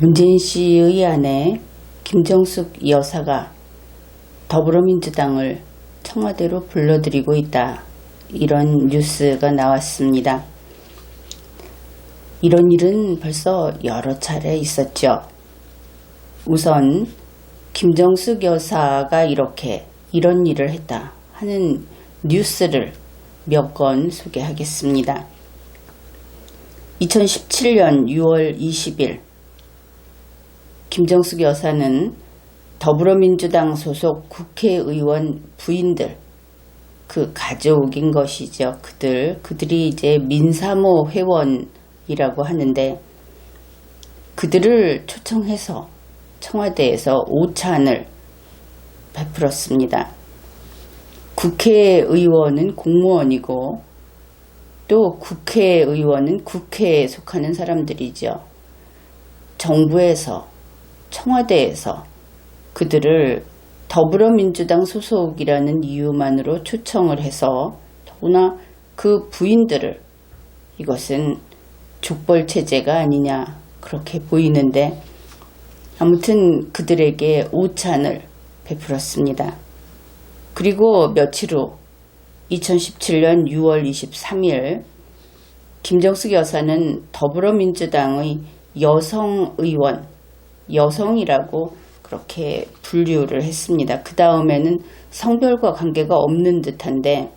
문재인 씨의 아내 김정숙 여사가 더불어민주당을 청와대로 불러들이고 있다. 이런 뉴스가 나왔습니다. 이런 일은 벌써 여러 차례 있었죠. 우선 김정숙 여사가 이렇게 이런 일을 했다 하는 뉴스를 몇 건 소개하겠습니다. 2017년 6월 20일 김정숙 여사는 더불어민주당 소속 국회의원 부인들 그 가족인 것이죠. 그들 그들이 이제 민사모 회원이라고 하는데 그들을 초청해서 청와대에서 오찬을 베풀었습니다. 국회의원은 공무원이고 또 국회의원은 국회에 속하는 사람들이죠. 정부에서 청와대에서 그들을 더불어민주당 소속이라는 이유만으로 초청을 해서 더구나 그 부인들을 이것은 족벌 체제가 아니냐 그렇게 보이는데 아무튼 그들에게 오찬을 베풀었습니다. 그리고 며칠 후 2017년 6월 23일 김정숙 여사는 더불어민주당의 여성 의원, 여성이라고 그렇게 분류를 했습니다. 그 다음에는 성별과 관계가 없는 듯한데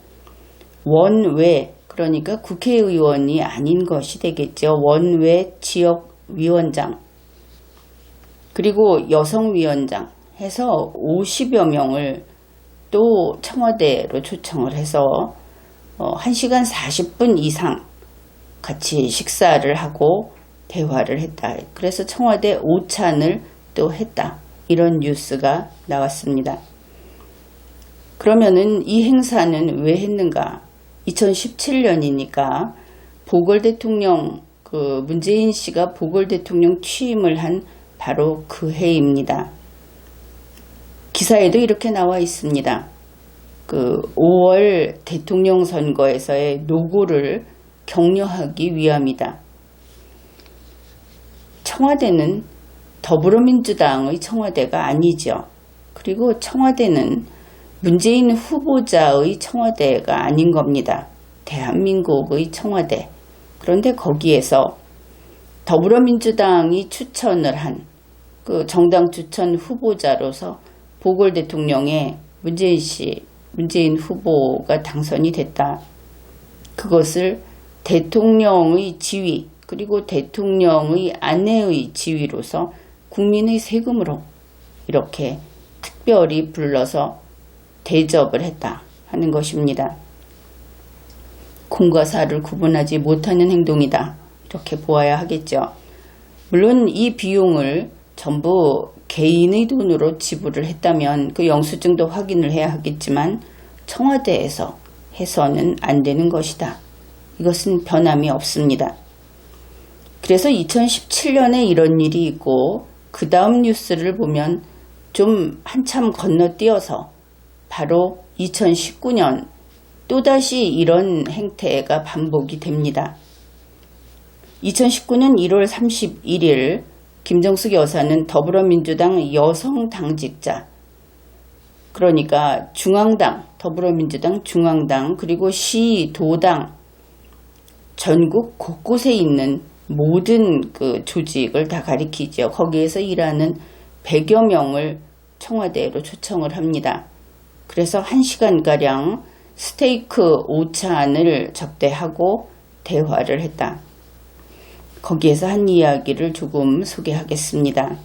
원외 그러니까 국회의원이 아닌 것이 되겠죠. 원외 지역위원장 그리고 여성위원장 해서 50여 명을 또 청와대로 초청을 해서 어, 1시간 40분 이상 같이 식사를 하고 대화를 했다. 그래서 청와대 오찬을 또 했다. 이런 뉴스가 나왔습니다. 그러면은 이 행사는 왜 했는가? 2017년이니까 보궐 대통령 그 문재인 씨가 보궐 대통령 취임을 한 바로 그 해입니다. 기사에도 이렇게 나와 있습니다. 그 5월 대통령 선거에서의 노고를 격려하기 위함이다. 청와대는 더불어민주당의 청와대가 아니죠. 그리고 청와대는 문재인 후보자의 청와대가 아닌 겁니다. 대한민국의 청와대. 그런데 거기에서 더불어민주당이 추천을 한 그 정당 추천 후보자로서 보궐 대통령에 문재인 씨, 문재인 후보가 당선이 됐다. 그것을 대통령의 지위, 그리고 대통령의 아내의 지위로서 국민의 세금으로 이렇게 특별히 불러서 대접을 했다 하는 것입니다. 공과 사를 구분하지 못하는 행동이다. 이렇게 보아야 하겠죠. 물론 이 비용을 전부 개인의 돈으로 지불을 했다면 그 영수증도 확인을 해야 하겠지만 청와대에서 해서는 안 되는 것이다. 이것은 변함이 없습니다. 그래서 2017년에 이런 일이 있고 그 다음 뉴스를 보면 좀 한참 건너뛰어서 바로 2019년 또다시 이런 행태가 반복이 됩니다. 2019년 1월 31일 김정숙 여사는 더불어민주당 여성 당직자 그러니까 중앙당, 더불어민주당 중앙당 그리고 시, 도당 전국 곳곳에 있는 모든 그 조직을 다 가리키죠. 거기에서 일하는 100여 명을 청와대로 초청을 합니다. 그래서 1시간가량 스테이크 오찬을 접대하고 대화를 했다. 거기에서 한 이야기를 조금 소개하겠습니다.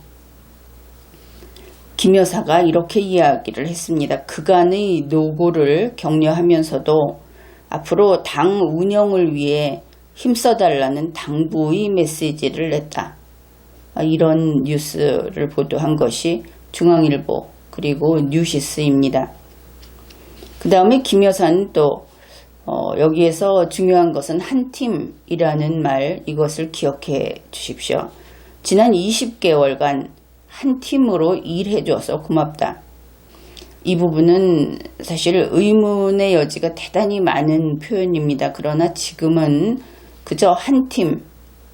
김 여사가 이렇게 이야기를 했습니다. 그간의 노고를 격려하면서도 앞으로 당 운영을 위해 힘써달라는 당부의 메시지를 냈다. 아, 이런 뉴스를 보도한 것이 중앙일보 그리고 뉴시스입니다. 그 다음에 김 여사는 또 어, 여기에서 중요한 것은 한 팀이라는 말 이것을 기억해 주십시오. 지난 20개월간 한 팀으로 일해줘서 고맙다. 이 부분은 사실 의문의 여지가 대단히 많은 표현입니다. 그러나 지금은 그저 한 팀,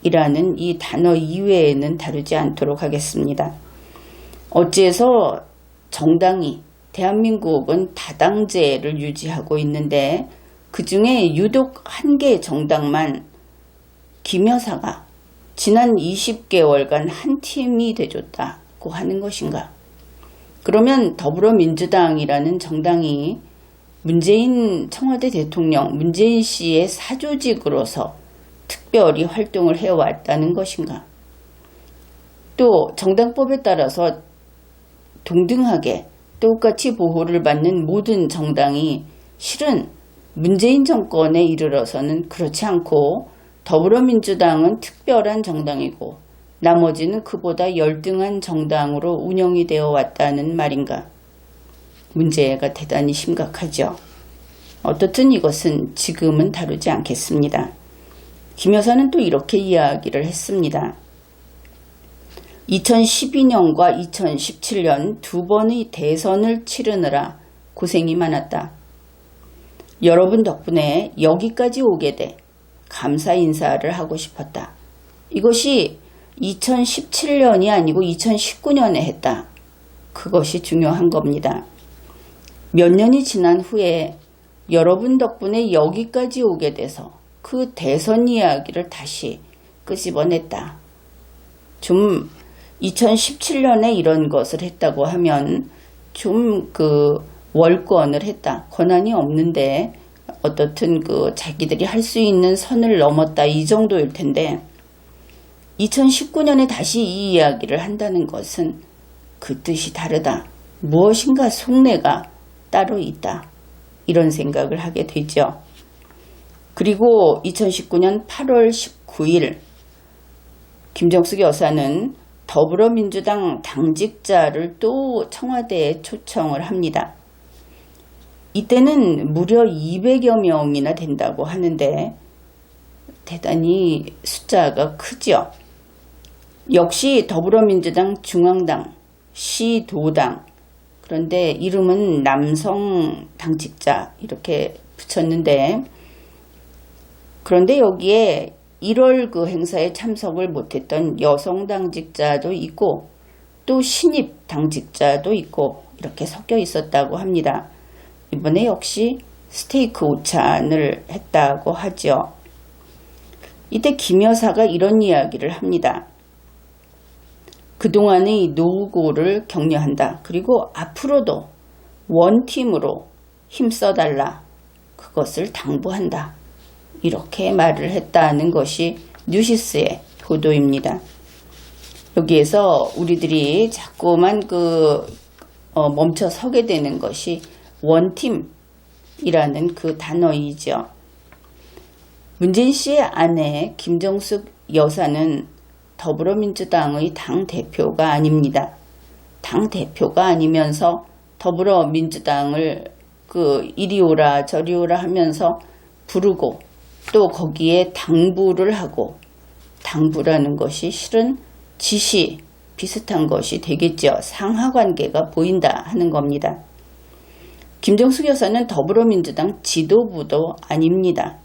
이라는 이 단어 이외에는 다루지 않도록 하겠습니다. 어찌해서 정당이 대한민국은 다당제를 유지하고 있는데 그 중에 유독 한 개의 정당만 김 여사가 지난 20개월간 한 팀이 돼줬다고 하는 것인가? 그러면 더불어민주당이라는 정당이 문재인 청와대 대통령 문재인 씨의 사조직으로서 특별히 활동을 해왔다는 것인가? 또 정당법에 따라서 동등하게 똑같이 보호를 받는 모든 정당이 실은 문재인 정권에 이르러서는 그렇지 않고 더불어민주당은 특별한 정당이고 나머지는 그보다 열등한 정당으로 운영이 되어 왔다는 말인가. 문제가 대단히 심각하죠. 어떻든 이것은 지금은 다루지 않겠습니다. 김 여사는 또 이렇게 이야기를 했습니다. 2012년과 2017년 두 번의 대선을 치르느라 고생이 많았다. 여러분 덕분에 여기까지 오게 돼 감사 인사를 하고 싶었다. 이것이 2017년이 아니고 2019년에 했다. 그것이 중요한 겁니다. 몇 년이 지난 후에 여러분 덕분에 여기까지 오게 돼서 그 대선 이야기를 다시 끄집어냈다. 좀 2017년에 이런 것을 했다고 하면 좀 그 월권을 했다. 권한이 없는데 어떻든 그 자기들이 할 수 있는 선을 넘었다. 이 정도일 텐데 2019년에 다시 이 이야기를 한다는 것은 그 뜻이 다르다. 무엇인가 속내가 따로 있다. 이런 생각을 하게 되죠. 그리고 2019년 8월 19일 김정숙 여사는 더불어민주당 당직자를 또 청와대에 초청을 합니다. 이때는 무려 200여 명이나 된다고 하는데 대단히 숫자가 크죠. 역시 더불어민주당 중앙당, 시도당, 그런데 이름은 남성 당직자 이렇게 붙였는데 그런데 여기에 1월 그 행사에 참석을 못했던 여성 당직자도 있고 또 신입 당직자도 있고 이렇게 섞여 있었다고 합니다. 이번에 역시 스테이크 오찬을 했다고 하죠. 이때 김 여사가 이런 이야기를 합니다. 그동안의 노고를 격려한다. 그리고 앞으로도 원팀으로 힘써달라. 그것을 당부한다. 이렇게 말을 했다는 것이 뉴시스의 보도입니다. 여기에서 우리들이 자꾸만 그 어, 멈춰 서게 되는 것이 원팀이라는 그 단어이죠. 문재인 씨의 아내 김정숙 여사는 더불어민주당의 당 대표가 아닙니다. 당 대표가 아니면서 더불어민주당을 그 이리 오라 저리 오라 하면서 부르고 또 거기에 당부를 하고 당부라는 것이 실은 지시 비슷한 것이 되겠죠. 상하 관계가 보인다 하는 겁니다. 김정숙 여사는 더불어민주당 지도부도 아닙니다.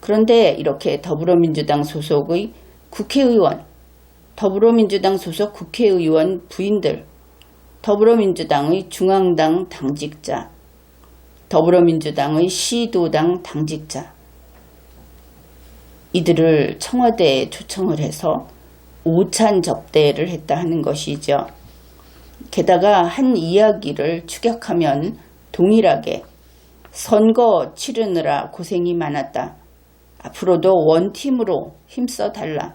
그런데 이렇게 더불어민주당 소속의 국회의원, 더불어민주당 소속 국회의원 부인들, 더불어민주당의 중앙당 당직자, 더불어민주당의 시도당 당직자, 이들을 청와대에 초청을 해서 오찬 접대를 했다 하는 것이죠. 게다가 한 이야기를 추격하면 동일하게 선거 치르느라 고생이 많았다. 앞으로도 원팀으로 힘써 달라.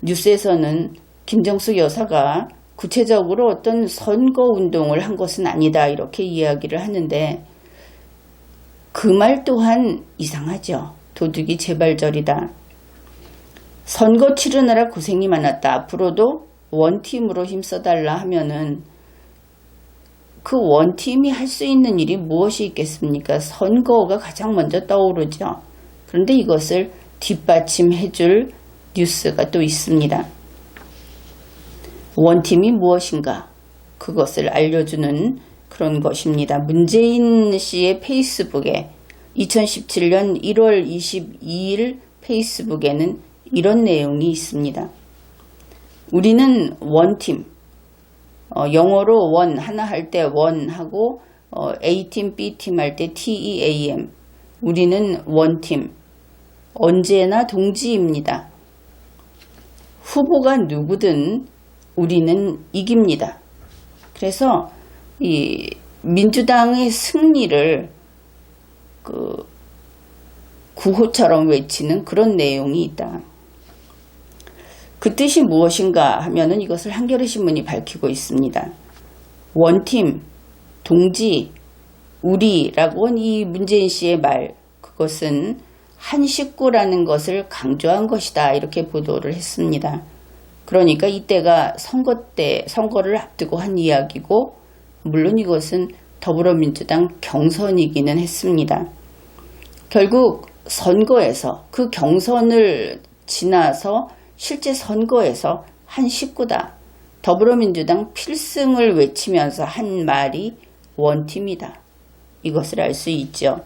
뉴스에서는 김정숙 여사가 구체적으로 어떤 선거 운동을 한 것은 아니다 이렇게 이야기를 하는데 그 말 또한 이상하죠. 도둑이 재발절이다. 선거 치르느라 고생이 많았다. 앞으로도 원팀으로 힘써달라 하면은 그 원팀이 할 수 있는 일이 무엇이 있겠습니까? 선거가 가장 먼저 떠오르죠. 그런데 이것을 뒷받침해줄 뉴스가 또 있습니다. 원팀이 무엇인가? 그것을 알려주는 그런 것입니다. 문재인 씨의 페이스북에 2017년 1월 22일 페이스북에는 이런 내용이 있습니다. 우리는 원팀, 어, 영어로 원 하나 할 때 원하고 어, A팀, B팀 할 때 TEAM. 우리는 원팀. 언제나 동지입니다. 후보가 누구든 우리는 이깁니다. 그래서 이 민주당의 승리를 그 구호처럼 외치는 그런 내용이 있다. 그 뜻이 무엇인가 하면은 이것을 한겨레 신문이 밝히고 있습니다. 원팀, 동지, 우리라고 한 이 문재인 씨의 말, 그것은 한 식구라는 것을 강조한 것이다. 이렇게 보도를 했습니다. 그러니까 이때가 선거 때, 선거를 앞두고 한 이야기고, 물론 이것은 더불어민주당 경선이기는 했습니다. 결국 선거에서 그 경선을 지나서 실제 선거에서 한 식구다. 더불어민주당 필승을 외치면서 한 말이 원팀이다. 이것을 알 수 있죠.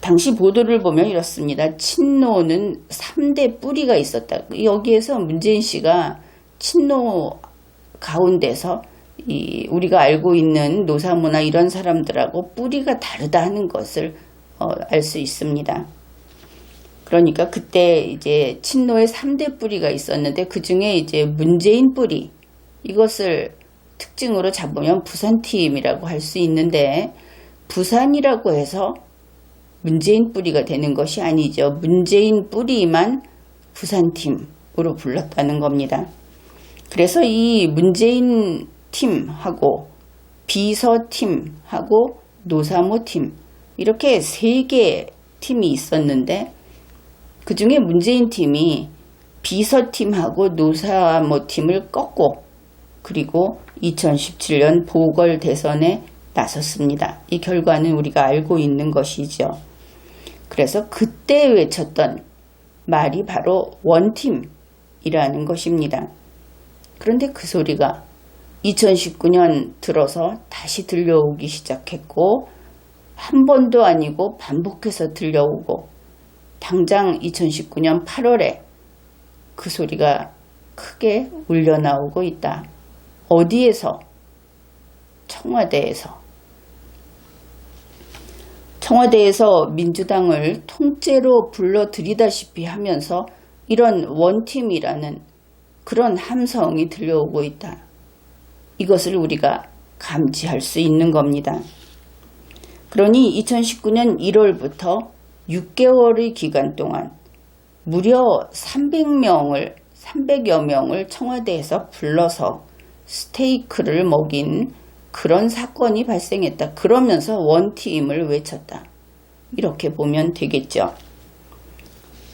당시 보도를 보면 이렇습니다. 친노는 3대 뿌리가 있었다. 여기에서 문재인 씨가 친노 가운데서 이 우리가 알고 있는 노사모나 이런 사람들하고 뿌리가 다르다 하는 것을 어, 알 수 있습니다. 그러니까 그때 이제 친노의 3대 뿌리가 있었는데 그 중에 이제 문재인 뿌리 이것을 특징으로 잡으면 부산팀이라고 할 수 있는데 부산이라고 해서 문재인 뿌리가 되는 것이 아니죠. 문재인 뿌리만 부산팀으로 불렀다는 겁니다. 그래서 이 문재인 팀하고 비서팀하고 노사모팀 이렇게 세개 팀이 있었는데 그 중에 문재인 팀이 비서팀하고 노사모팀을 꺾고 그리고 2017년 보궐 대선에 나섰습니다. 이 결과는 우리가 알고 있는 것이죠. 그래서 그때 외쳤던 말이 바로 원팀이라는 것입니다. 그런데 그 소리가 2019년 들어서 다시 들려오기 시작했고 한 번도 아니고 반복해서 들려오고 당장 2019년 8월에 그 소리가 크게 울려 나오고 있다. 어디에서? 청와대에서. 청와대에서 민주당을 통째로 불러들이다시피 하면서 이런 원팀이라는 그런 함성이 들려오고 있다. 이것을 우리가 감지할 수 있는 겁니다. 그러니 2019년 1월부터 6개월의 기간 동안 무려 300명을 300여 명을 청와대에서 불러서 스테이크를 먹인 그런 사건이 발생했다. 그러면서 원팀을 외쳤다. 이렇게 보면 되겠죠.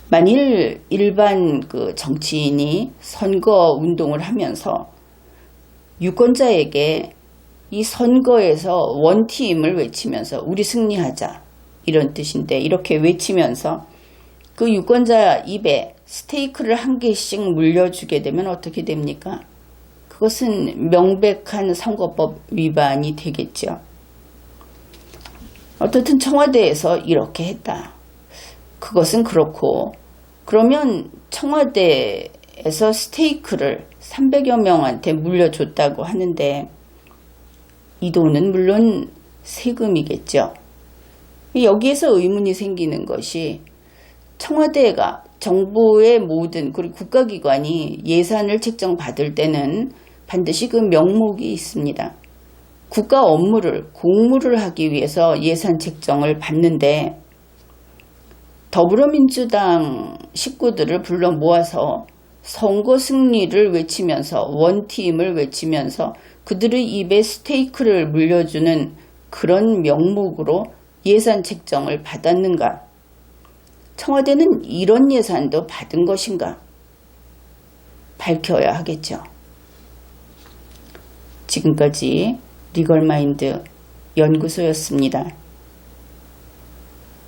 만일 일반 그 정치인이 선거 운동을 하면서 유권자에게 이 선거에서 원팀을 외치면서 우리 승리하자 이런 뜻인데 이렇게 외치면서 그 유권자 입에 스테이크를 한 개씩 물려주게 되면 어떻게 됩니까? 그것은 명백한 선거법 위반이 되겠죠. 어떻든 청와대에서 이렇게 했다. 그것은 그렇고 그러면 청와대 에서 스테이크를 300여 명한테 물려줬다고 하는데 이 돈은 물론 세금이겠죠. 여기에서 의문이 생기는 것이 청와대가 정부의 모든 그리고 국가기관이 예산을 책정받을 때는 반드시 그 명목이 있습니다. 국가 업무를 공무를 하기 위해서 예산 책정을 받는데 더불어민주당 식구들을 불러 모아서 선거 승리를 외치면서 원팀을 외치면서 그들의 입에 스테이크를 물려주는 그런 명목으로 예산 책정을 받았는가? 청와대는 이런 예산도 받은 것인가? 밝혀야 하겠죠. 지금까지 리걸마인드 연구소였습니다.